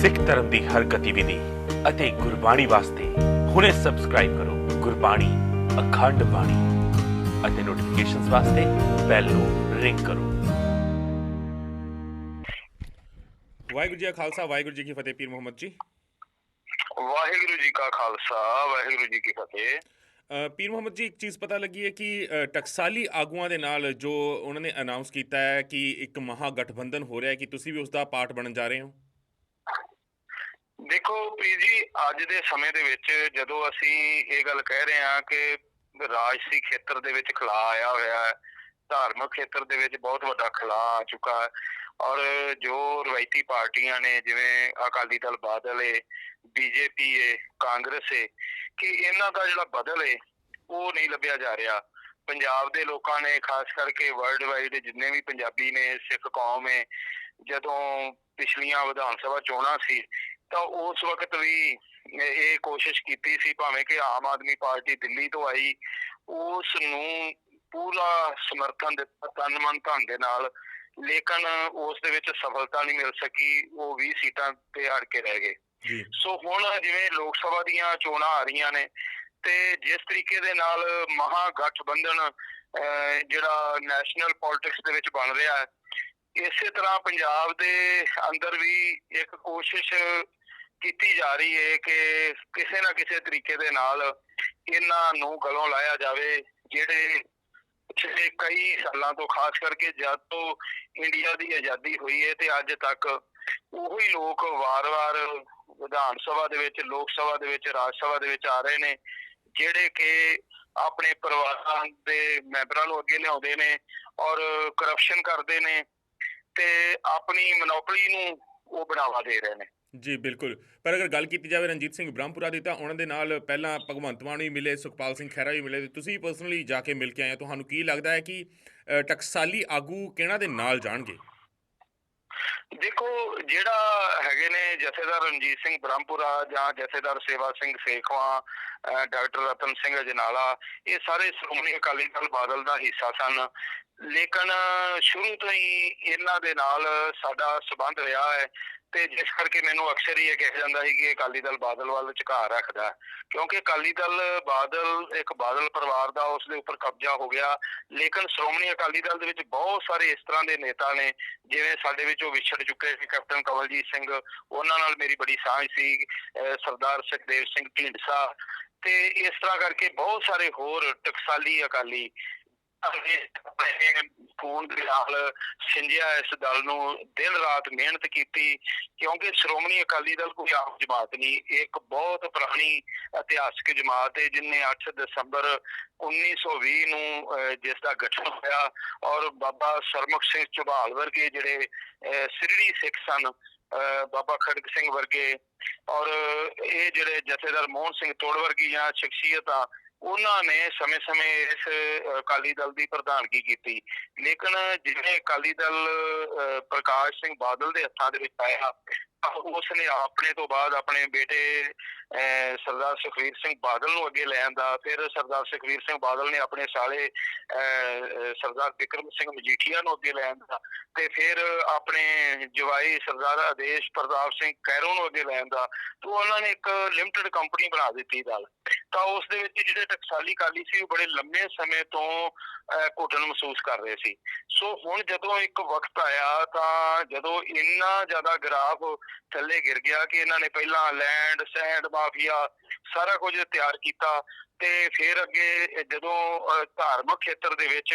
ਸਿੱਖ ਧਰਮ ਦੀ ਹਰ ਗਤੀਵਿਧੀ ਅਤੇ ਗੁਰਬਾਣੀ ਵਾਸਤੇ ਹੁਣੇ ਸਬਸਕ੍ਰਾਈਬ ਕਰੋ ਗੁਰਬਾਣੀ ਅਖੰਡ ਬਾਣੀ ਅਤੇ ਨੋਟੀਫਿਕੇਸ਼ਨਸ ਵਾਸਤੇ ਬੈਲ ਨੂੰ ਰਿੰਗ ਕਰੋ। ਵਾਹਿਗੁਰੂ ਜੀ ਕਾ ਖਾਲਸਾ ਵਾਹਿਗੁਰੂ ਜੀ ਕੀ ਫਤਿਹ ਪੀਰ ਮੁਹੰਮਦ ਜੀ। ਵਾਹਿਗੁਰੂ ਜੀ ਕਾ ਖਾਲਸਾ ਵਾਹਿਗੁਰੂ ਜੀ ਕੀ ਫਤਿਹ। ਪੀਰ ਮੁਹੰਮਦ ਜੀ ਇੱਕ ਚੀਜ਼ ਪਤਾ ਲੱਗੀ ਹੈ ਕਿ ਟਕਸਾਲੀ ਆਗੂਆਂ ਦੇ ਨਾਲ ਜੋ ਉਹਨਾਂ ਨੇ ਅਨਾਉਂਸ ਕੀਤਾ ਹੈ ਕਿ ਇੱਕ ਮਹਾ ਗਠਬੰਧਨ ਹੋ ਰਿਹਾ ਹੈ ਕਿ ਤੁਸੀਂ ਵੀ ਉਸ ਦਾ ਪਾਰਟ ਬਣਨ ਜਾ ਰਹੇ ਹੋ। ਦੇਖੋ ਪ੍ਰੀਤ ਜੀ, ਅੱਜ ਦੇ ਸਮੇਂ ਦੇ ਵਿੱਚ ਜਦੋਂ ਅਸੀਂ ਇਹ ਗੱਲ ਕਹਿ ਰਹੇ ਹਾਂ ਕਿ ਰਾਜਸੀ ਖੇਤਰ ਦੇ ਵਿੱਚ ਖਲਾ ਆਇਆ ਹੋਇਆ ਹੈ, ਧਾਰਮਿਕ ਖੇਤਰ ਦੇ ਵਿੱਚ ਬਹੁਤ ਵੱਡਾ ਖਲਾ ਆ ਚੁੱਕਾ ਹੈ ਔਰ ਜੋ ਰਵਾਇਤੀ ਪਾਰਟੀਆਂ ਨੇ, ਜਿਵੇਂ ਅਕਾਲੀ ਦਲ ਬਾਦਲ ਏ, ਬੀਜੇਪੀ ਏ, ਕਾਂਗਰਸ ਏ, ਕਿ ਇਹਨਾਂ ਦਾ ਜਿਹੜਾ ਬਦਲ ਏ, ਉਹ ਨਹੀਂ ਲੱਭਿਆ ਜਾ ਰਿਹਾ। ਪੰਜਾਬ ਦੇ ਲੋਕਾਂ ਨੇ, ਖਾਸ ਕਰਕੇ ਵਰਲਡ ਵਾਈਡ ਜਿੰਨੇ ਵੀ ਪੰਜਾਬੀ ਨੇ, ਸਿੱਖ ਕੌਮ ਏ, ਜਦੋਂ ਪਿਛਲੀਆਂ ਵਿਧਾਨ ਸਭਾ ਚੋਣਾਂ ਸੀ ਤਾਂ ਉਸ ਵਕਤ ਵੀ ਇਹ ਕੋਸ਼ਿਸ਼ ਕੀਤੀ ਸੀ ਭਾਵੇਂ ਕਿ ਆਮ ਆਦਮੀ ਪਾਰਟੀ ਦਿੱਲੀ ਤੋਂ ਆਈ ਉਸ ਨੂੰ ਪੂਰਾ ਸਮਰਥਨ ਦਿੱਤਾ ਤਨ ਮਨ ਧਨ ਦੇ ਨਾਲ। ਲੇਕਿਨ ਉਸ ਦੇ ਵਿੱਚ ਸਫਲਤਾ ਨਹੀਂ ਮਿਲ ਸਕੀ ਉਹ 20 ਸੀਟਾਂ ਤੇ ਅੜ ਕੇ ਰਹਿ ਗਏ। ਜੀ। ਸੋ ਹੁਣ ਜਿਵੇਂ ਲੋਕ ਸਭਾ ਦੀਆਂ ਚੋਣਾਂ ਆ ਰਹੀਆਂ ਨੇ ਤੇ ਜਿਸ ਤਰੀਕੇ ਦੇ ਨਾਲ ਮਹਾ ਗਠਬੰਧਨ ਜਿਹੜਾ ਨੈਸ਼ਨਲ ਪੋਲਿਟਿਕਸ ਦੇ ਵਿੱਚ ਬਣ ਰਿਹਾ ਹੈ ਇਸੇ ਤਰ੍ਹਾਂ ਪੰਜਾਬ ਦੇ ਅੰਦਰ ਵੀ ਇੱਕ ਕੋਸ਼ਿਸ਼ ਕੀਤੀ ਜਾ ਰਹੀ ਹੈ ਕਿ ਕਿਸੇ ਨਾ ਕਿਸੇ ਤਰੀਕੇ ਦੇ ਨਾਲ ਇਹਨਾਂ ਨੂੰ ਗਲੋਂ ਲਾਇਆ ਜਾਵੇ, ਜਿਹੜੇ ਪਿਛਲੇ ਕਈ ਸਾਲਾਂ ਤੋਂ ਖਾਸ ਕਰਕੇ ਜਦ ਤੋਂ ਇੰਡੀਆ ਦੀ ਆਜ਼ਾਦੀ ਹੋਈ ਹੈ ਤੇ ਅੱਜ ਤੱਕ ਉਹੀ ਲੋਕ ਵਾਰ-ਵਾਰ ਵਿਧਾਨ ਸਭਾ ਦੇ ਵਿੱਚ, ਲੋਕ ਸਭਾ ਦੇ ਵਿੱਚ, ਰਾਜ ਸਭਾ ਦੇ ਵਿੱਚ ਆ ਰਹੇ ਨੇ, ਜਿਹੜੇ ਕਿ ਆਪਣੇ ਪਰਿਵਾਰਾਂ ਦੇ ਮੈਂਬਰਾਂ ਨੂੰ ਅੱਗੇ ਲਿਆਉਂਦੇ ਨੇ ਔਰ ਕਰਪਸ਼ਨ ਕਰਦੇ ਨੇ ਤੇ ਆਪਣੀ ਮੋਨੋਪੋਲੀ ਨੂੰ ਉਹ ਬਣਾਵਾ ਦੇ ਰਹੇ ਨੇ। ਜੀ, ਬਿਲਕੁਲ। ਪਰ ਅਗਰ ਗੱਲ ਕੀਤੀ ਜਾਵੇ ਰਣਜੀਤ ਸਿੰਘ ਬ੍ਰਹਮਪੁਰਾ ਦੀ, ਤਾਂ ਉਹਨਾਂ ਦੇ ਨਾਲ ਪਹਿਲਾਂ ਭਗਵੰਤ ਮਾਨ ਵੀ ਮਿਲੇ, ਸੁਖਪਾਲ ਸਿੰਘ ਖਹਿਰਾ ਵੀ ਮਿਲੇ। ਤੇ ਤੁਸੀਂ ਪਰਸਨਲੀ ਜਾ ਕੇ ਮਿਲ ਕੇ ਆਏ ਹੋ, ਤੁਹਾਨੂੰ ਕੀ ਲੱਗਦਾ ਹੈ ਕਿ ਟਕਸਾਲੀ ਆਗੂ ਕਿਹਨਾਂ ਦੇ ਨਾਲ ਜਾਣਗੇ? ਦੇਖੋ, ਜਿਹੜਾ ਹੈਗੇ ਨੇ ਜਥੇਦਾਰ ਰਣਜੀਤ ਸਿੰਘ ਬ੍ਰਹਮਪੁਰਾ ਜਾਂ ਜਥੇਦਾਰ ਸੇਵਾ ਸਿੰਘ ਸੇਖਵਾ ਡਾਕਟਰ ਰਤਨ ਸਿੰਘ ਅਜਨਾਲਾ, ਇਹ ਸਾਰੇ ਸ਼੍ਰੋਮਣੀ ਅਕਾਲੀ ਦਲ ਬਾਦਲ ਦਾ ਹਿੱਸਾ ਸਨ। ਲੇਕਿਨ ਸ਼ੁਰੂ ਤੋਂ ਹੀ ਇਹਨਾਂ ਦੇ ਨਾਲ ਸਾਡਾ ਸਬੰਧ ਰਿਹਾ ਹੈ ਤੇ ਜਿਸ ਕਰਕੇ ਮੈਨੂੰ ਅਕਸਰ ਹੀ ਇਹ ਕਿਹਾ ਜਾਂਦਾ ਹੈ ਕਿ ਅਕਾਲੀ ਦਲ ਬਾਦਲ ਵੱਲ ਝੁਕਾ ਰੱਖਦਾ ਕਿਉਂਕਿ ਅਕਾਲੀ ਦਲ ਬਾਦਲ, ਇੱਕ ਬਾਦਲ ਪਰਿਵਾਰ ਦਾ ਉਸ ਦੇ ਉੱਪਰ ਕਬਜ਼ਾ ਹੋ ਗਿਆ। ਲੇਕਿਨ ਸ਼੍ਰੋਮਣੀ ਅਕਾਲੀ ਦਲ ਦੇ ਵਿੱਚ ਬਹੁਤ ਸਾਰੇ ਇਸ ਤਰ੍ਹਾਂ ਦੇ ਨੇਤਾ ਨੇ, ਜਿਵੇਂ ਸਾਡੇ ਵਿੱਚੋਂ ਵਿਛੜ ਚੁੱਕੇ ਸੀ ਕੈਪਟਨ ਕਵਲਜੀਤ ਸਿੰਘ। ਉਹਨਾਂ ਨਾਲ ਮੇਰੀ ਬੜੀ ਸਾਂਝ ਸੀ, ਅਹ ਸਰਦਾਰ ਸੁਖਦੇਵ ਸਿੰਘ ਢੀਂਡਸਾ। ਤੇ ਇਸ ਤਰ੍ਹਾਂ ਕਰਕੇ ਬਹੁਤ ਸਾਰੇ ਹੋਰ ਟਕਸਾਲੀ ਅਕਾਲੀ ਆਪਣੇ ਖੂਨ ਦੇ ਨਾਲ ਸਿੰਜਿਆ ਇਸ ਦਲ ਨੂੰ ਦਿਨ ਰਾਤ ਮਿਹਨਤ ਕੀਤੀ ਕਿਉਂਕਿ ਸ਼੍ਰੋਮਣੀ ਅਕਾਲੀ ਦਲ ਕੋਈ ਆਮ ਜਮਾਤ ਨਹੀਂ ਇਹ ਇੱਕ ਬਹੁਤ ਪੁਰਾਣੀ ਇਤਿਹਾਸਕ ਜਮਾਤ ਹੈ ਜਿਨੇ 8 ਦਸੰਬਰ 1920 ਨੂੰ ਜਿਸ ਦਾ ਗਠਨ ਹੋਇਆ ਔਰ ਬਾਬਾ ਸਰਮੁਖ ਸਿੰਘ ਝਬਾਲ ਵਰਗੇ ਜਿਹੜੇ ਅਹ, ਸਿਰੜੀ ਸਿੱਖ ਸਨ ਅਹ, ਬਾਬਾ ਖੜਕ ਸਿੰਘ ਵਰਗੇ ਔਰ ਇਹ ਜਿਹੜੇ ਜਥੇਦਾਰ ਮੋਹਨ ਸਿੰਘ ਤੋੜ ਵਰਗੀ ਵਰਗੀਆਂ ਸ਼ਖਸੀਅਤਾਂ ਉਹਨਾਂ ਨੇ ਸਮੇਂ-ਸਮੇਂ ਇਸ ਅਕਾਲੀ ਦਲ ਦੀ ਪ੍ਰਧਾਨਗੀ ਕੀਤੀ। ਲੇਕਿਨ ਜਿਵੇਂ ਅਕਾਲੀ ਦਲ ਅਹ, ਪ੍ਰਕਾਸ਼ ਸਿੰਘ ਬਾਦਲ ਦੇ ਹੱਥਾਂ ਦੇ ਵਿੱਚ ਆਇਆ ਉਸ ਨੇ ਆਪਣੇ ਤੋਂ ਬਾਅਦ ਆਪਣੇ ਬੇਟੇ ਸਰਦਾਰ ਸੁਖਵੀਰ ਸਿੰਘ ਬਾਦਲ ਨੂੰ ਅੱਗੇ ਲੈਣ ਦਾ ਫਿਰ ਸਰਦਾਰ ਸੁਖਵੀਰ ਸਿੰਘ ਬਾਦਲ ਨੇ ਆਪਣੇ ਸਾਲੇ ਸਰਦਾਰ ਵਿਕਰਮ ਸਿੰਘ ਮਜੀਠੀਆ ਨੂੰ ਅੱਗੇ ਲੈ ਆਂਦਾ ਤੇ ਫਿਰ ਆਪਣੇ ਜਵਾਈ ਸਰਦਾਰ ਆਦੇਸ਼ ਪ੍ਰਤਾਪ ਸਿੰਘ ਕੈਰੋਂ ਨੂੰ ਅੱਗੇ ਲੈਣ ਦਾ ਤੋਂ ਉਹਨਾਂ ਨੇ ਇੱਕ ਲਿਮਟਿਡ ਕੰਪਨੀ ਬਣਾ ਦਿੱਤੀ ਦਲ ਤਾਂ ਉਸ ਦੇ ਵਿੱਚ ਜਿਹੜੇ ਟਕਸਾਲੀ ਕਾਲੀ ਸੀ ਉਹ ਬੜੇ ਲੰਮੇ ਸਮੇਂ ਤੋਂ ਅਹ, ਘੁਟਨ ਮਹਿਸੂਸ ਕਰ ਰਹੇ ਸੀ। ਸੋ ਹੁਣ ਜਦੋਂ ਇੱਕ ਵਕਤ ਆਇਆ ਤਾਂ ਜਦੋਂ ਇੰਨਾ ਜ਼ਿਆਦਾ ਗ੍ਰਾਫ ਥੱਲੇ ਗਿਰ ਗਿਆ ਕਿ ਇਹਨਾਂ ਨੇ ਪਹਿਲਾਂ ਲੈਂਡ ਸੈਂਡ ਮਾਫੀਆ ਸਾਰਾ ਕੁਝ ਤਿਆਰ ਕੀਤਾ ਤੇ ਫਿਰ ਅੱਗੇ ਜਦੋਂ ਅਹ, ਧਾਰਮਿਕ ਖੇਤਰ ਦੇ ਵਿੱਚ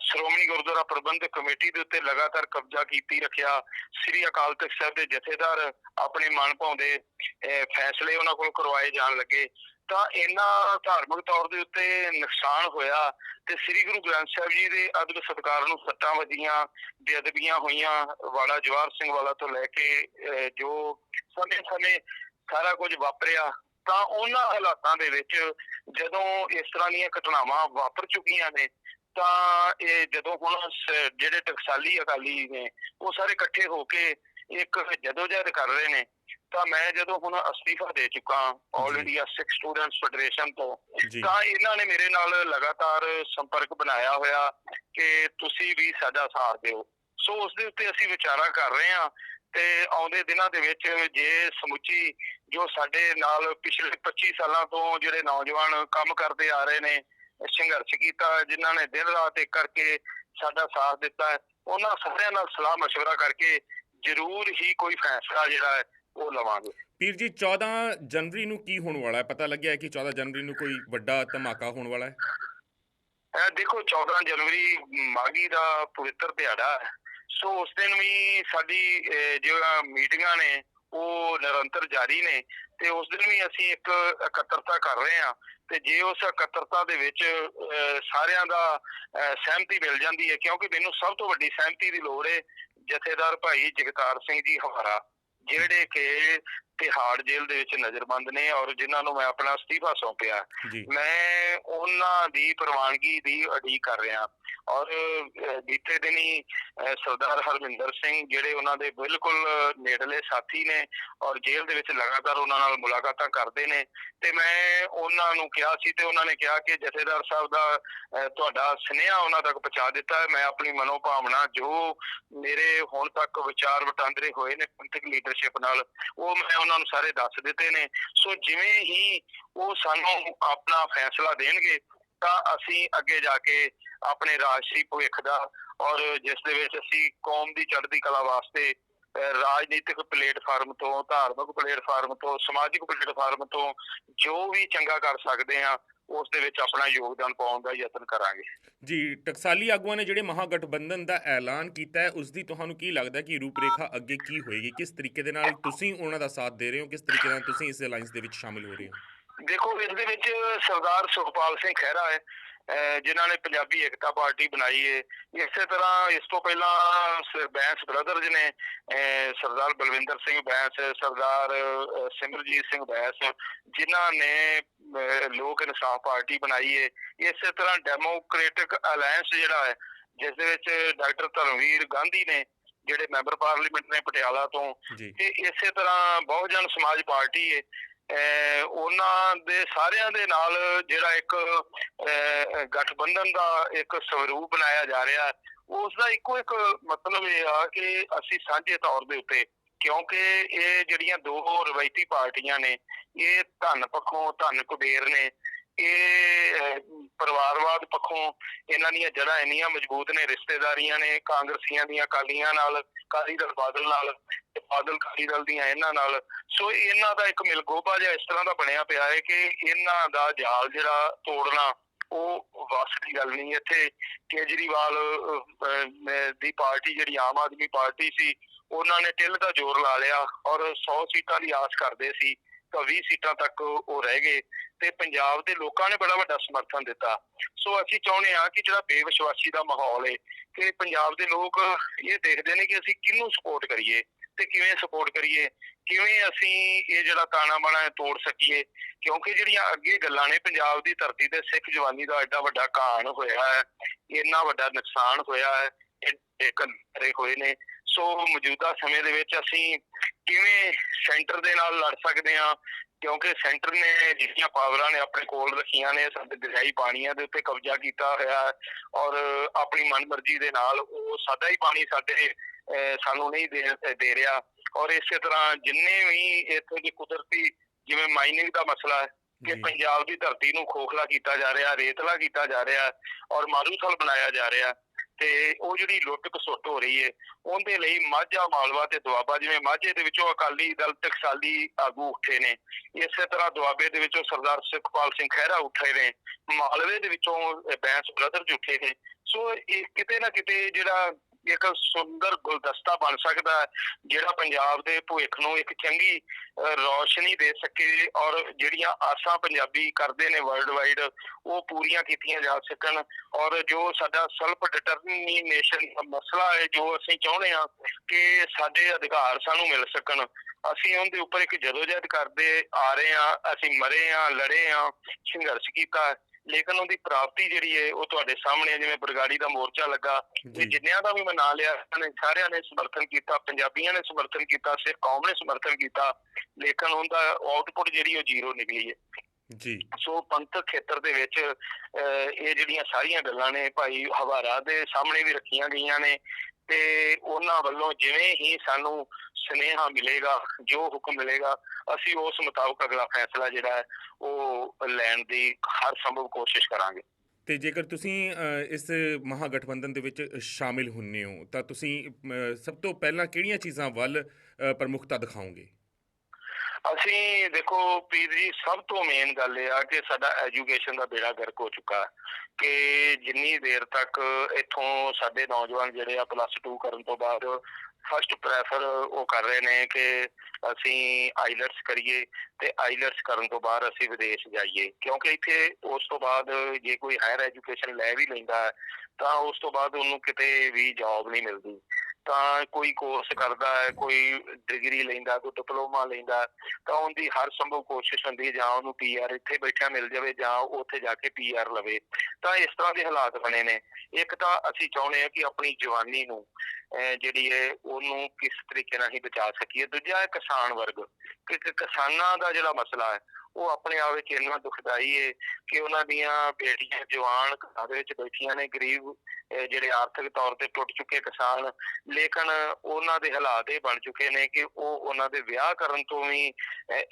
ਸ਼੍ਰੋਮਣੀ ਗੁਰਦੁਆਰਾ ਪ੍ਰਬੰਧਕ ਕਮੇਟੀ ਦੇ ਉੱਤੇ ਲਗਾਤਾਰ ਕਬਜ਼ਾ ਕੀਤੀ ਰੱਖਿਆ ਸ੍ਰੀ ਅਕਾਲ ਤਖਤ ਸਾਹਿਬ ਦੇ ਜਥੇਦਾਰ ਆਪਣੇ ਮਨ ਭਾਉਂਦੇ ਅਹ, ਫੈਸਲੇ ਉਹਨਾਂ ਕੋਲ ਕਰਵਾਏ ਜਾਣ ਲੱਗੇ ਤਾਂ ਇਹਨਾਂ ਧਾਰਮਿਕ ਤੌਰ ਦੇ ਉੱਤੇ ਨੁਕਸਾਨ ਹੋਇਆ ਤੇ ਸ੍ਰੀ ਗੁਰੂ ਗ੍ਰੰਥ ਸਾਹਿਬ ਜੀ ਦੇ ਅਦਬ ਸਤਕਾਰ ਨੂੰ ਸੱਟਾਂ ਵੱਜੀਆਂ, ਬੇਅਦਬੀਆਂ ਹੋਈਆਂ, ਵਾਲਾ ਜਵਾਰ ਸਿੰਘ ਵਾਲਾ ਤੋਂ ਲੈ ਕੇ ਜੋ ਸਮੇਂ-ਸਮੇਂ ਸਾਰਾ ਕੁਝ ਵਾਪਰਿਆ, ਤਾਂ ਉਹਨਾਂ ਹਾਲਾਤਾਂ ਦੇ ਵਿੱਚ ਜਦੋਂ ਇਸ ਤਰ੍ਹਾਂ ਦੀਆਂ ਘਟਨਾਵਾਂ ਵਾਪਰ ਚੁੱਕੀਆਂ ਨੇ, ਤਾਂ ਇਹ ਜਦੋਂ ਹੁਣ ਜਿਹੜੇ ਟਕਸਾਲੀ ਅਕਾਲੀ ਨੇ, ਉਹ ਸਾਰੇ ਇਕੱਠੇ ਹੋ ਕੇ ਇੱਕ ਜਦੋਜਹਿਦ ਕਰ ਰਹੇ ਨੇ। ਤਾਂ ਮੈਂ ਜਦੋਂ ਹੁਣ ਅਸਤੀਫਾ ਦੇ ਚੁੱਕਾ ਆਲ ਜੀ। ਇੰਡੀਆ ਸਿੱਖ ਸਟੂਡੈਂਟਸ ਫੈਡਰੇਸ਼ਨ ਤੋਂ ਜੀ ਤਾਂ ਇਹਨਾਂ ਨੇ ਮੇਰੇ ਨਾਲ ਲਗਾਤਾਰ ਸੰਪਰਕ ਬਣਾਇਆ ਹੋਇਆ ਕਿ ਤੁਸੀਂ ਵੀ ਸਾਡਾ ਸਾਥ ਦਿਓ ਸੋ ਉਸ ਦੇ ਉੱਤੇ ਅਸੀਂ ਵਿਚਾਰਾਂ ਕਰ ਰਹੇ ਹਾਂ ਤੇ ਆਉਂਦੇ ਦਿਨਾਂ ਦੇ ਵਿੱਚ ਜੇ ਸਮੁੱਚੀ ਜੋ ਸਾਡੇ ਨਾਲ ਪਿਛਲੇ 25 ਸਾਲਾਂ ਤੋਂ ਜਿਹੜੇ ਨੌਜਵਾਨ ਕੰਮ ਕਰਦੇ ਆ ਰਹੇ ਨੇ ਸੰਘਰਸ਼ ਕੀਤਾ ਜਿਨ੍ਹਾਂ ਨੇ ਦਿਨ ਰਾਤ ਇੱਕ ਕਰਕੇ ਸਾਡਾ ਸਾਥ ਦਿੱਤਾ ਹੈ ਉਹਨਾਂ ਸਾਰਿਆਂ ਨਾਲ ਸਲਾਹ مشورہ ਕਰਕੇ ਜ਼ਰੂਰ ਹੀ ਕੋਈ ਫੈਸਲਾ ਜਿਹੜਾ ਹੈ ਉਹ ਲਵਾਂਗੇ। ਪੀਰ ਜੀ 14 ਜਨਵਰੀ ਨੂੰ ਕੀ ਹੋਣ ਵਾਲਾ ਹੈ? ਪਤਾ ਲੱਗਿਆ ਹੈ ਕਿ 14 ਜਨਵਰੀ ਨੂੰ ਕੋਈ ਵੱਡਾ ਧਮਾਕਾ ਹੋਣ ਵਾਲਾ ਹੈ? ਇਹ ਦੇਖੋ 14 ਜਨਵਰੀ ਮਾਗੀ ਦਾ ਪਵਿੱਤਰ ਦਿਹਾੜਾ ਹੈ। ਸੋ ਉਸ ਦਿਨ ਵੀ ਸਾਡੀ ਜਿਹੜਾ ਮੀਟਿੰਗਾਂ ਨੇ ਉਹ ਨਿਰੰਤਰ ਜਾਰੀ ਨੇ ਤੇ ਉਸ ਦਿਨ ਵੀ ਅਸੀਂ ਇੱਕ ਇਕੱਤਰਤਾ ਕਰ ਰਹੇ ਹਾਂ ਤੇ ਜੇ ਉਸ ਇਕੱਤਰਤਾ ਦੇ ਵਿੱਚ ਸਾਰਿਆਂ ਦਾ ਸਹਿਮਤੀ ਮਿਲ ਜਾਂਦੀ ਹੈ ਕਿਉਂਕਿ ਮੈਨੂੰ ਸਭ ਤੋਂ ਵੱਡੀ ਸਹਿਮਤੀ ਦੀ ਲੋੜ ਹੈ ਜਥੇਦਾਰ ਭਾਈ ਜਗਤਾਰ ਸਿੰਘ ਜੀ ਹਵਾਰਾ ਜਿਹੜੇ ਕਿ ਤਿਹਾੜ ਜੇਲ੍ਹ ਦੇ ਵਿੱਚ ਨਜ਼ਰਬੰਦ ਨੇ ਔਰ ਜਿਨ੍ਹਾਂ ਨੂੰ ਮੈਂ ਆਪਣਾ ਅਸਤੀਫਾ ਸੌਂਪਿਆ ਮੈਂ ਉਹਨਾਂ ਦੀ ਪ੍ਰਵਾਨਗੀ ਦੀ ਉਡੀਕ ਕਰ ਰਿਹਾ। ਔਰ ਬੀਤੇ ਦਿਨੀ ਸਰਦਾਰ ਹਰਮਿੰਦਰ ਸਿੰਘ ਜਿਹੜੇ ਉਹਨਾਂ ਦੇ ਬਿਲਕੁਲ ਨੇੜਲੇ ਸਾਥੀ ਨੇ ਔਰ ਜੇਲ੍ਹ ਦੇ ਵਿੱਚ ਲਗਾਤਾਰ ਉਹਨਾਂ ਨਾਲ ਮੁਲਾਕਾਤਾਂ ਕਰਦੇ ਨੇ ਤੇ ਮੈਂ ਉਹਨਾਂ ਨੂੰ ਕਿਹਾ ਸੀ ਤੇ ਉਹਨਾਂ ਨੇ ਕਿਹਾ ਕਿ ਜਥੇਦਾਰ ਸਾਹਿਬ ਦਾ ਤੁਹਾਡਾ ਸੁਨੇਹਾ ਉਹਨਾਂ ਤੱਕ ਪਹੁੰਚਾ ਦਿੱਤਾ ਹੈ। ਮੈਂ ਆਪਣੀ ਮਨੋਭਾਵਨਾ ਜੋ ਮੇਰੇ ਹੁਣ ਤੱਕ ਵਿਚਾਰ ਵਟਾਂਦਰੇ ਹੋਏ ਨੇ ਪੰਥਕ ਲੀਡਰਸ਼ਿਪ ਨਾਲ ਉਹ ਮੈਂ ਉਹਨਾਂ ਨੂੰ ਸਾਰੇ ਦੱਸ ਦਿੱਤੇ ਨੇ। ਸੋ ਜਿਵੇਂ ਹੀ ਉਹ ਸਾਨੂੰ ਆਪਣਾ ਫੈਸਲਾ ਦੇਣਗੇ ਤਾਂ ਅਸੀਂ ਅੱਗੇ ਜਾ ਕੇ ਆਪਣੇ ਰਾਜਸੀ ਭਵਿੱਖ ਦਾ ਔਰ ਜਿਸ ਦੇ ਵਿੱਚ ਅਸੀਂ ਕੌਮ ਦੀ ਚੜ੍ਹਦੀ ਕਲਾ ਵਾਸਤੇ ਅਹ, ਰਾਜਨੀਤਿਕ ਪਲੇਟਫਾਰਮ ਤੋਂ ਧਾਰਮਿਕ ਪਲੇਟਫਾਰਮ ਤੋਂ ਸਮਾਜਿਕ ਪਲੇਟਫਾਰਮ ਤੋਂ ਜੋ ਵੀ ਚੰਗਾ ਕਰ ਸਕਦੇ ਹਾਂ ਉਸ ਦੇ ਵਿੱਚ ਆਪਣਾ ਯੋਗਦਾਨ ਪਾਉਣ ਦਾ ਯਤਨ ਕਰਾਂਗੇ। ਜੀ, ਟਕਸਾਲੀ ਆਗੂਆਂ ਨੇ ਜਿਹੜੇ ਮਹਾਗਠਬੰਧਨ ਦਾ ਐਲਾਨ ਕੀਤਾ ਹੈ ਉਸ ਦੀ ਤੁਹਾਨੂੰ ਕੀ ਲੱਗਦਾ ਹੈ ਕਿ ਰੂਪਰੇਖਾ ਅੱਗੇ ਕੀ ਹੋਏਗੀ? ਕਿਸ ਤਰੀਕੇ ਦੇ ਨਾਲ ਤੁਸੀਂ ਉਹਨਾਂ ਦਾ ਸਾਥ ਦੇ ਰਹੇ ਹੋ? ਕਿਸ ਤਰੀਕੇ ਨਾਲ ਤੁਸੀਂ ਇਸ ਅਲਾਈਅੰਸ ਦੇ ਵਿੱਚ ਸ਼ਾਮਿਲ ਹੋ ਰਹੇ ਹੋ? ਦੇਖੋ ਇਸ ਦੇ ਵਿੱਚ ਸਰਦਾਰ ਸੁਖਪਾਲ ਸਿੰਘ ਖਹਿਰਾ ਹੈ ਜਿਨ੍ਹਾਂ ਨੇ ਪੰਜਾਬੀ ਏਕਤਾ ਪਾਰਟੀ ਬਣਾਈ ਹੈ। ਇਸੇ ਤਰ੍ਹਾਂ ਇਸ ਤੋਂ ਪਹਿਲਾਂ ਬੈਂਸ ਬ੍ਰਦਰਜ਼ ਨੇ ਸਰਦਾਰ ਬਲਵਿੰਦਰ ਸਿੰਘ ਬੈਂਸ ਸਰਦਾਰ ਸਿਮਰਜੀਤ ਸਿੰਘ ਬੈਂਸ ਜਿਨ੍ਹਾਂ ਨੇ ਲੋਕ ਇਨਸਾਫ ਪਾਰਟੀ ਬਣਾਈ ਹੈ। ਇਸੇ ਤਰ੍ਹਾਂ ਡੈਮੋਕ੍ਰੈਟਿਕ ਅਲਾਈਅੰਸ ਜਿਹੜਾ ਹੈ ਜਿਸ ਦੇ ਵਿੱਚ ਡਾਕਟਰ ਧਰਮਵੀਰ ਗਾਂਧੀ ਨੇ ਜਿਹੜੇ ਮੈਂਬਰ ਪਾਰਲੀਮੈਂਟ ਨੇ ਪਟਿਆਲਾ ਤੋਂ ਤੇ ਇਸੇ ਤਰ੍ਹਾਂ ਬਹੁਜਨ ਸਮਾਜ ਪਾਰਟੀ ਹੈ। ਉਹਨਾਂ ਦੇ ਸਾਰਿਆਂ ਦੇ ਨਾਲ ਜਿਹੜਾ ਇੱਕ ਗਠਬੰਧਨ ਦਾ ਇੱਕ ਸਵਰੂਪ ਬਣਾਇਆ ਜਾ ਰਿਹਾ ਹੈ। ਉਸ ਦਾ ਇੱਕੋ ਇੱਕ ਮਤਲਬ ਇਹ ਆ ਕਿ ਅਸੀਂ ਸਾਂਝੇ ਤੌਰ ਦੇ ਉੱਤੇ, ਕਿਉਂਕਿ ਇਹ ਜਿਹੜੀਆਂ ਦੋ ਰਵਾਇਤੀ ਪਾਰਟੀਆਂ ਨੇ, ਇਹ ਧਨ ਪੱਖੋਂ ਧਨ ਕੁਬੇਰ ਨੇ, ਇਹ ਪਰਿਵਾਰਵਾਦ ਪੱਖੋਂ ਇਹਨਾਂ ਦੀਆਂ ਜੜ੍ਹਾਂ ਇੰਨੀਆਂ ਮਜ਼ਬੂਤ ਨੇ, ਰਿਸ਼ਤੇਦਾਰੀਆਂ ਨੇ, ਕਾਂਗਰਸੀਆਂ ਦੀਆਂ ਕਾਲੀਆਂ ਨਾਲ ਕਾਲੀ ਦਲ ਬਾਦਲ ਨਾਲ ਤੇ ਬਾਦਲ ਕਾਲੀ ਦਲ ਦੀਆਂ ਇਹਨਾਂ ਨਾਲ। ਸੋ ਇਹਨਾਂ ਦਾ ਇੱਕ ਮਿਲਗੋਬਾ ਜਿਹਾ ਇਸ ਤਰ੍ਹਾਂ ਦਾ ਬਣਿਆ ਪਿਆ ਹੈ ਕਿ ਇਹਨਾਂ ਦਾ ਜਾਲ ਜਿਹੜਾ ਤੋੜਨਾ, ਉਹ ਵਸ ਦੀ ਗੱਲ ਨਹੀਂ। ਇੱਥੇ ਕੇਜਰੀਵਾਲ ਦੀ ਪਾਰਟੀ ਜਿਹੜੀ ਆਮ ਆਦਮੀ ਪਾਰਟੀ ਸੀ, ਉਹਨਾਂ ਨੇ ਟਿੱਲ ਦਾ ਜ਼ੋਰ ਲਾ ਲਿਆ ਔਰ 100 ਸੀਟਾਂ ਦੀ ਆਸ ਕਰਦੇ ਸੀ। ਤਾਂ 20 ਸੀਟਾਂ ਤੱਕ ਉਹ ਰਹਿ ਗਏ ਤੇ ਪੰਜਾਬ ਦੇ ਲੋਕਾਂ ਨੇ ਬੜਾ ਵੱਡਾ ਸਮਰਥਨ ਦਿੱਤਾ। ਸੋ ਅਸੀਂ ਚਾਹੁੰਦੇ ਹਾਂ ਕਿ ਜਿਹੜਾ ਬੇਵਿਸ਼ਵਾਸੀ ਦਾ ਮਾਹੌਲ ਹੈ ਕਿ ਪੰਜਾਬ ਦੇ ਲੋਕ ਇਹ ਦੇਖਦੇ ਨੇ ਕਿ ਅਸੀਂ ਕਿਹਨੂੰ ਸਪੋਰਟ ਕਰੀਏ ਤੇ ਕਿਵੇਂ ਸਪੋਰਟ ਕਰੀਏ, ਕਿਵੇਂ ਅਸੀਂ ਇਹ ਜਿਹੜਾ ਤਾਣਾ ਬਾਣਾ ਤੋੜ ਸਕੀਏ, ਕਿਉਂਕਿ ਜਿਹੜੀਆਂ ਅੱਗੇ ਗੱਲਾਂ ਨੇ, ਪੰਜਾਬ ਦੀ ਧਰਤੀ ਤੇ ਸਿੱਖ ਜਵਾਨੀ ਦਾ ਐਡਾ ਵੱਡਾ ਕਾਣ ਹੋਇਆ ਹੈ, ਇੰਨਾ ਵੱਡਾ ਨੁਕਸਾਨ ਹੋਇਆ ਹੈ, ਇਹ ਹੋਏ ਨੇ। ਸੋ ਮੌਜੂਦਾ ਸਮੇਂ ਦੇ ਵਿੱਚ ਅਸੀਂ ਕਿਵੇਂ ਸੈਂਟਰ ਦੇ ਨਾਲ ਲੜ ਸਕਦੇ ਹਾਂ? ਕਿਉਂਕਿ ਸੈਂਟਰ ਨੇ ਜਿਹੜੀਆਂ ਪਾਵਰਾਂ ਨੇ ਆਪਣੇ ਕੋਲ ਰੱਖੀਆਂ ਨੇ ਸਾਡੇ ਦਰਿਆਈ ਪਾਣੀਆਂ ਦੇ ਉੱਤੇ ਕਬਜ਼ਾ ਕੀਤਾ ਹੋਇਆ ਹੈ ਔਰ ਆਪਣੀ ਮਨਮਰਜ਼ੀ ਦੇ ਨਾਲ ਉਹ ਸਾਡਾ ਹੀ ਪਾਣੀ ਸਾਡੇ ਸਾਨੂੰ ਨਹੀਂ ਦੇ ਦੇ ਰਿਹਾ। ਔਰ ਇਸੇ ਤਰ੍ਹਾਂ ਜਿੰਨੇ ਵੀ ਇੱਥੇ ਦੀ ਕੁਦਰਤੀ ਜਿਵੇਂ ਮਾਈਨਿੰਗ ਦਾ ਮਸਲਾ ਹੈ ਕਿ ਪੰਜਾਬ ਦੀ ਧਰਤੀ ਨੂੰ ਖੋਖਲਾ ਕੀਤਾ ਜਾ ਰਿਹਾ ਰੇਤਲਾ ਕੀਤਾ ਜਾ ਰਿਹਾ ਔਰ ਮਾਰੂਥਲ ਬਣਾਇਆ ਜਾ ਰਿਹਾ ਤੇ ਉਹ ਜਿਹੜੀ ਲੁੱਟ ਖਸੁੱਟ ਹੋ ਰਹੀ ਹੈ, ਉਹਦੇ ਲਈ ਮਾਝਾ ਮਾਲਵਾ ਤੇ ਦੁਆਬਾ, ਜਿਵੇਂ ਮਾਝੇ ਦੇ ਵਿੱਚੋਂ ਅਕਾਲੀ ਦਲ ਟਕਸਾਲੀ ਆਗੂ ਉੱਠੇ ਨੇ, ਇਸੇ ਤਰ੍ਹਾਂ ਦੁਆਬੇ ਦੇ ਵਿੱਚੋਂ ਸਰਦਾਰ ਸੁਖਪਾਲ ਸਿੰਘ ਖਹਿਰਾ ਉੱਠੇ ਨੇ, ਮਾਲਵੇ ਦੇ ਵਿੱਚੋਂ ਬੈਂਸ ਬ੍ਰਦਰਜ਼ ਉੱਠੇ ਨੇ, ਸੋ ਇਹ ਕਿਤੇ ਨਾ ਕਿਤੇ ਜਿਹੜਾ ਇੱਕ ਸੁੰਦਰ ਗੁਲਦਸਤਾ ਬਣ ਸਕਦਾ ਹੈ ਜਿਹੜਾ ਪੰਜਾਬ ਦੇ ਭਵਿੱਖ ਨੂੰ ਇੱਕ ਚੰਗੀ ਅਹ, ਰੌਸ਼ਨੀ ਦੇ ਸਕੇ ਔਰ ਜਿਹੜੀਆਂ ਆਸਾਂ ਪੰਜਾਬੀ ਕਰਦੇ ਨੇ ਵਰਲਡ ਵਾਈਡ ਉਹ ਪੂਰੀਆਂ ਕੀਤੀਆਂ ਜਾ ਸਕਣ ਔਰ ਜੋ ਸਾਡਾ ਸੈਲਫ ਡਿਟਰਮੀਨੇਸ਼ਨ ਮਸਲਾ ਹੈ ਜੋ ਅਸੀਂ ਚਾਹੁੰਦੇ ਹਾਂ ਕਿ ਸਾਡੇ ਅਧਿਕਾਰ ਸਾਨੂੰ ਮਿਲ ਸਕਣ ਅਸੀਂ ਉਹਦੇ ਉੱਪਰ ਇੱਕ ਜਦੋਜਹਿਦ ਕਰਦੇ ਆ ਰਹੇ ਹਾਂ ਅਸੀਂ ਮਰੇ ਹਾਂ ਲੜੇ ਹਾਂ ਸੰਘਰਸ਼ ਕੀਤਾ ਲੇਕਿਨ ਉਹਦੀ ਪ੍ਰਾਪਤੀ ਜਿਹੜੀ ਹੈ ਉਹ ਤੁਹਾਡੇ ਸਾਹਮਣੇ ਜਿਵੇਂ ਬਰਗਾੜੀ ਦਾ ਮੋਰਚਾ ਲੱਗਾ। ਜੀ। ਜਿੰਨਿਆਂ ਦਾ ਵੀ ਮੈਂ ਨਾਂ ਲਿਆ ਨੇ ਸਾਰਿਆਂ ਨੇ ਸਮਰਥਨ ਕੀਤਾ ਪੰਜਾਬੀਆਂ ਨੇ ਸਮਰਥਨ ਕੀਤਾ ਸਿੱਖ ਕੌਮ ਨੇ ਸਮਰਥਨ ਕੀਤਾ। ਲੇਕਿਨ ਉਹਦਾ ਆਊਟਪੁੱਟ ਜਿਹੜੀ ਉਹ ਜ਼ੀਰੋ ਨਿਕਲੀ ਹੈ। ਜੀ। ਸੋ ਪੰਥਕ ਖੇਤਰ ਦੇ ਵਿੱਚ ਇਹ ਜਿਹੜੀਆਂ ਸਾਰੀਆਂ ਗੱਲਾਂ ਨੇ ਭਾਈ ਹਵਾਰਾ ਦੇ ਸਾਹਮਣੇ ਵੀ ਰੱਖੀਆਂ ਗਈਆਂ ਨੇ। ਤੇ ਉਹਨਾਂ ਵੱਲੋਂ ਜਿਵੇਂ ਹੀ ਸਾਨੂੰ ਸੁਨੇਹਾ ਮਿਲੇਗਾ ਜੋ ਹੁਕਮ ਮਿਲੇਗਾ ਅਸੀਂ ਉਸ ਮੁਤਾਬਕ ਅਗਲਾ ਫੈਸਲਾ ਜਿਹੜਾ ਹੈ ਉਹ ਲੈਣ ਦੀ ਹਰ ਸੰਭਵ ਕੋਸ਼ਿਸ਼ ਕਰਾਂਗੇ। ਤੇ ਜੇਕਰ ਤੁਸੀਂ ਇਸ ਮਹਾਗਠਬੰਧਨ ਦੇ ਵਿੱਚ ਸ਼ਾਮਿਲ ਹੁੰਨੇ ਹੋ ਤਾਂ ਤੁਸੀਂ ਸਭ ਤੋਂ ਪਹਿਲਾਂ ਕਿਹੜੀਆਂ ਚੀਜ਼ਾਂ ਵੱਲ ਅ, ਪ੍ਰਮੁੱਖਤਾ ਦਿਖਾਓਗੇ? ਅਸੀਂ ਦੇਖੋ ਪੀਰ ਜੀ, ਸਭ ਤੋਂ ਮੇਨ ਗੱਲ ਇਹ ਆ ਕਿ ਸਾਡਾ ਐਜੂਕੇਸ਼ਨ ਦਾ ਬੇੜਾ ਗਰਕ ਹੋ ਚੁੱਕਾ ਕਿ ਜਿੰਨੀ ਦੇਰ ਤੱਕ ਇੱਥੋਂ ਸਾਡੇ ਨੌਜਵਾਨ ਜਿਹੜੇ ਆ ਪਲੱਸ 2 ਕਰਨ ਤੋਂ ਬਾਅਦ ਫਸਟ ਪ੍ਰੈਫਰ ਉਹ ਕਰ ਰਹੇ ਨੇ ਕਿ ਅਸੀਂ ਆਈਲਟਸ ਕਰੀਏ ਤੇ ਆਈਲਟਸ ਕਰਨ ਤੋਂ ਬਾਅਦ ਅਸੀਂ ਵਿਦੇਸ਼ ਜਾਈਏ। ਕਿਉਂਕਿ ਇੱਥੇ ਉਸ ਤੋਂ ਬਾਅਦ ਜੇ ਕੋਈ ਹਾਇਰ ਐਜੂਕੇਸ਼ਨ ਲੈ ਵੀ ਲੈਂਦਾ ਹੈ, ਤਾਂ ਉਸ ਤੋਂ ਬਾਅਦ ਉਹਨੂੰ ਕਿਤੇ ਵੀ ਜੌਬ ਨਹੀਂ ਮਿਲਦੀ। ਤਾਂ ਕੋਈ ਕੋਰਸ ਕਰਦਾ ਹੈ, ਕੋਈ ਡਿਗਰੀ ਲੈਂਦਾ, ਕੋਈ ਡਿਪਲੋਮਾ ਲੈਂਦਾ, ਤਾਂ ਉਹਦੀ ਹਰ ਸੰਭਵ ਕੋਸ਼ਿਸ਼ ਹੁੰਦੀ ਜਾਂ ਉਹਨੂੰ ਪੀਆਰ ਇੱਥੇ ਬੈਠਿਆ ਮਿਲ ਜਾਵੇ ਜਾਂ ਉੱਥੇ ਜਾ ਕੇ ਪੀਆਰ ਲਵੇ। ਤਾਂ ਇਸ ਤਰ੍ਹਾਂ ਦੇ ਹਾਲਾਤ ਬਣੇ ਨੇ। ਇੱਕ ਤਾਂ ਅਸੀਂ ਚਾਹੁੰਦੇ ਹਾਂ ਕਿ ਆਪਣੀ ਜਵਾਨੀ ਨੂੰ, ਅਹ ਜਿਹੜੀ ਹੈ, ਉਹਨੂੰ ਕਿਸ ਤਰੀਕੇ ਨਾਲ ਹੀ ਬਚਾ ਸਕੀਏ। ਦੂਜਾ ਹੈ ਕਿਸਾਨ ਵਰਗ। ਕਿ ਕਿਸਾਨਾਂ ਦਾ ਜਿਹੜਾ ਮਸਲਾ ਹੈ ਉਹ ਆਪਣੇ ਆਪ ਵਿੱਚ ਇੰਨਾ ਦੁਖਦਾਈ ਹੈ ਕਿ ਉਹਨਾਂ ਦੀਆਂ ਬੇਟੀਆਂ ਜਵਾਨ ਘਰਾਂ ਦੇ ਵਿੱਚ ਬੈਠੀਆਂ ਨੇ, ਗਰੀਬ ਜਿਹੜੇ ਆਰਥਿਕ ਤੌਰ ਤੇ ਟੁੱਟ ਚੁੱਕੇ ਕਿਸਾਨ, ਲੇਕਿਨ ਉਹਨਾਂ ਦੇ ਹਾਲਾਤ ਇਹ ਬਣ ਚੁੱਕੇ ਨੇ ਕਿ ਉਹ ਉਹਨਾਂ ਦੇ ਵਿਆਹ ਕਰਨ ਤੋਂ ਵੀ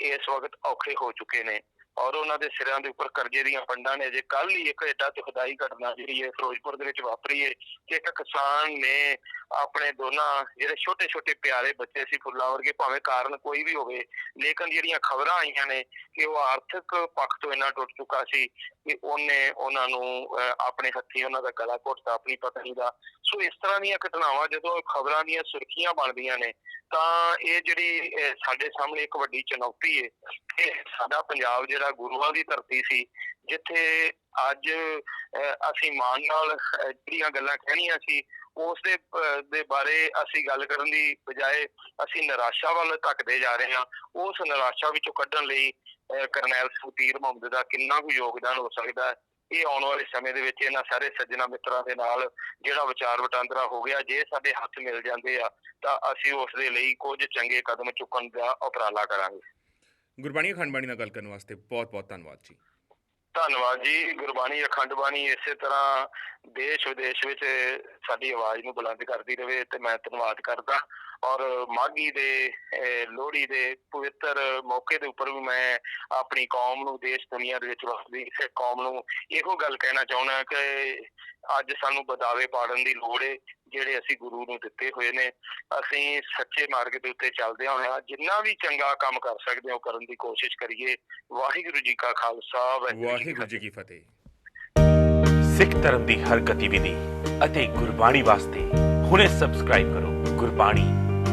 ਇਸ ਵਕਤ ਔਖੇ ਹੋ ਚੁੱਕੇ ਨੇ ਔਰ ਉਹਨਾਂ ਦੇ ਸਿਰਾਂ ਦੇ ਉੱਪਰ ਕਰਜ਼ੇ ਦੀਆਂ ਪੰਡਾਂ ਨੇ। ਜੇ ਕੱਲ ਹੀ ਇੱਕ ਏਡਾ ਦੁਖਦਾਈ ਘਟਨਾ ਜਿਹੜੀ ਹੈ ਫਿਰੋਜ਼ਪੁਰ ਦੇ ਵਿੱਚ ਵਾਪਰੀ ਹੈ ਕਿ ਇੱਕ ਕਿਸਾਨ ਨੇ ਆਪਣੇ ਦੋਨਾਂ ਜਿਹੜੇ ਛੋਟੇ ਛੋਟੇ ਪਿਆਰੇ ਬੱਚੇ ਸੀ ਫੁੱਲਾਂ ਵਰਗੇ ਭਾਵੇਂ ਕਾਰਨ ਕੋਈ ਵੀ ਹੋਵੇ ਲੇਕਿਨ ਜਿਹੜੀਆਂ ਖਬਰਾਂ ਆਈਆਂ ਨੇ ਕਿ ਉਹ ਆਰਥਿਕ ਪੱਖ ਤੋਂ ਇੰਨਾ ਟੁੱਟ ਚੁੱਕਾ ਸੀ ਕਿ ਉਹਨੇ ਉਹਨਾਂ ਨੂੰ ਆਪਣੇ ਹੱਥੀਂ ਉਹਨਾਂ ਦਾ ਗਲਾ ਘੁੱਟਦਾ ਆਪਣੀ ਪਤਨੀ ਦਾ। ਸੋ ਇਸ ਤਰ੍ਹਾਂ ਦੀਆਂ ਘਟਨਾਵਾਂ ਜਦੋਂ ਖਬਰਾਂ ਦੀਆਂ ਸੁਰਖੀਆਂ ਬਣਦੀਆਂ ਨੇ ਤਾਂ ਇਹ ਜਿਹੜੀ ਸਾਡੇ ਸਾਹਮਣੇ ਇੱਕ ਵੱਡੀ ਚੁਣੌਤੀ ਹੈ ਕਿ ਸਾਡਾ ਪੰਜਾਬ ਜਿਹੜਾ ਗੁਰੂਆਂ ਦੀ ਧਰਤੀ ਸੀ ਜਿੱਥੇ ਅੱਜ ਅਹ, ਅਸੀਂ ਮਾਣ ਨਾਲ ਜਿਹੜੀਆਂ ਗੱਲਾਂ ਕਹਿਣੀਆਂ ਸੀ ਉਸ ਦੇ ਦੇ ਬਾਰੇ ਅਸੀਂ ਗੱਲ ਕਰਨ ਦੀ ਬਜਾਏ ਅਸੀਂ ਨਿਰਾਸ਼ਾ ਵੱਲ ਧੱਕਦੇ ਜਾ ਰਹੇ ਹਾਂ। ਉਸ ਨਿਰਾਸ਼ਾ ਵਿੱਚੋਂ ਕੱਢਣ ਲਈ ਕਰਨੈਲ ਸੁਤੀਰ ਮੁਹੰਮਦ ਦਾ ਕਿੰਨਾ ਕੁ ਯੋਗਦਾਨ ਹੋ ਸਕਦਾ ਹੈ, ਇਹ ਆਉਣ ਵਾਲੇ ਸਮੇਂ ਦੇ ਵਿੱਚ ਇਹਨਾਂ ਸਾਰੇ ਸੱਜਣਾ ਮਿੱਤਰਾਂ ਦੇ ਨਾਲ ਜਿਹੜਾ ਵਿਚਾਰ ਵਟਾਂਦਰਾ ਹੋ ਗਿਆ, ਜੇ ਸਾਡੇ ਹੱਥ ਮਿਲ ਜਾਂਦੇ ਆ, ਤਾਂ ਅਸੀਂ ਉਸ ਦੇ ਲਈ ਕੁਝ ਚੰਗੇ ਕਦਮ ਚੁੱਕਣ ਦਾ ਉਪਰਾਲਾ ਕਰਾਂਗੇ। ਗੁਰਬਾਣੀ ਅਖੰਡ ਬਾਣੀ ਨਾਲ ਗੱਲ ਕਰਨ ਵਾਸਤੇ ਬਹੁਤ ਬਹੁਤ ਧੰਨਵਾਦ ਜੀ। ਧੰਨਵਾਦ ਜੀ, ਗੁਰਬਾਣੀ ਅਖੰਡ ਬਾਣੀ ਇਸੇ ਤਰ੍ਹਾਂ ਦੇਸ਼ ਵਿਦੇਸ਼ ਵਿੱਚ ਸਾਡੀ ਆਵਾਜ਼ ਨੂੰ ਬੁਲੰਦ ਕਰਦੀ ਰਹੇ ਤੇ ਮੈਂ ਧੰਨਵਾਦ ਕਰਦਾ। ਔਰ ਮਾਘੀ ਦੇ ਲੋਹੜੀ ਦੇ ਪਵਿੱਤਰ ਮੌਕੇ ਦੇ ਉੱਪਰ ਵੀ ਮੈਂ ਆਪਣੀ ਕੌਮ ਨੂੰ ਦੇਸ਼ ਦੁਨੀਆ ਦੇ ਵਿੱਚ ਵਸਦੀ ਸਿੱਖ ਕੌਮ ਨੂੰ ਇਹੋ ਗੱਲ ਕਹਿਣਾ ਚਾਹੁੰਦਾ ਕਿ ਅੱਜ ਸਾਨੂੰ ਬਦਾਵੇ ਪਾੜਨ ਦੀ ਲੋੜ ਹੈ ਜਿਹੜੇ ਅਸੀਂ ਗੁਰੂ ਨੂੰ ਦਿੱਤੇ ਹੋਏ ਨੇ। ਅਸੀਂ ਸੱਚੇ ਮਾਰਗ ਦੇ ਉੱਤੇ ਚੱਲਦੇ ਹੋਇਆ ਜਿੰਨਾ ਵੀ ਚੰਗਾ ਕੰਮ ਕਰ ਸਕਦੇ ਹਾਂ ਉਹ ਕਰਨ ਦੀ ਕੋਸ਼ਿਸ਼ ਕਰੀਏ। ਵਾਹਿਗੁਰੂ ਜੀ ਕਾ ਖਾਲਸਾ ਵਾਹਿਗੁਰੂ ਜੀ ਕੀ ਫਤਿਹ। ਸਿੱਖ ਧਰਮ ਦੀ ਹਰ ਗਤੀਵਿਧੀ ਅਤੇ ਗੁਰਬਾਣੀ ਵਾਸਤੇ ਹੁਣੇ ਸਬਸਕ੍ਰਾਈਬ ਕਰੋ ਗੁਰਬਾਣੀ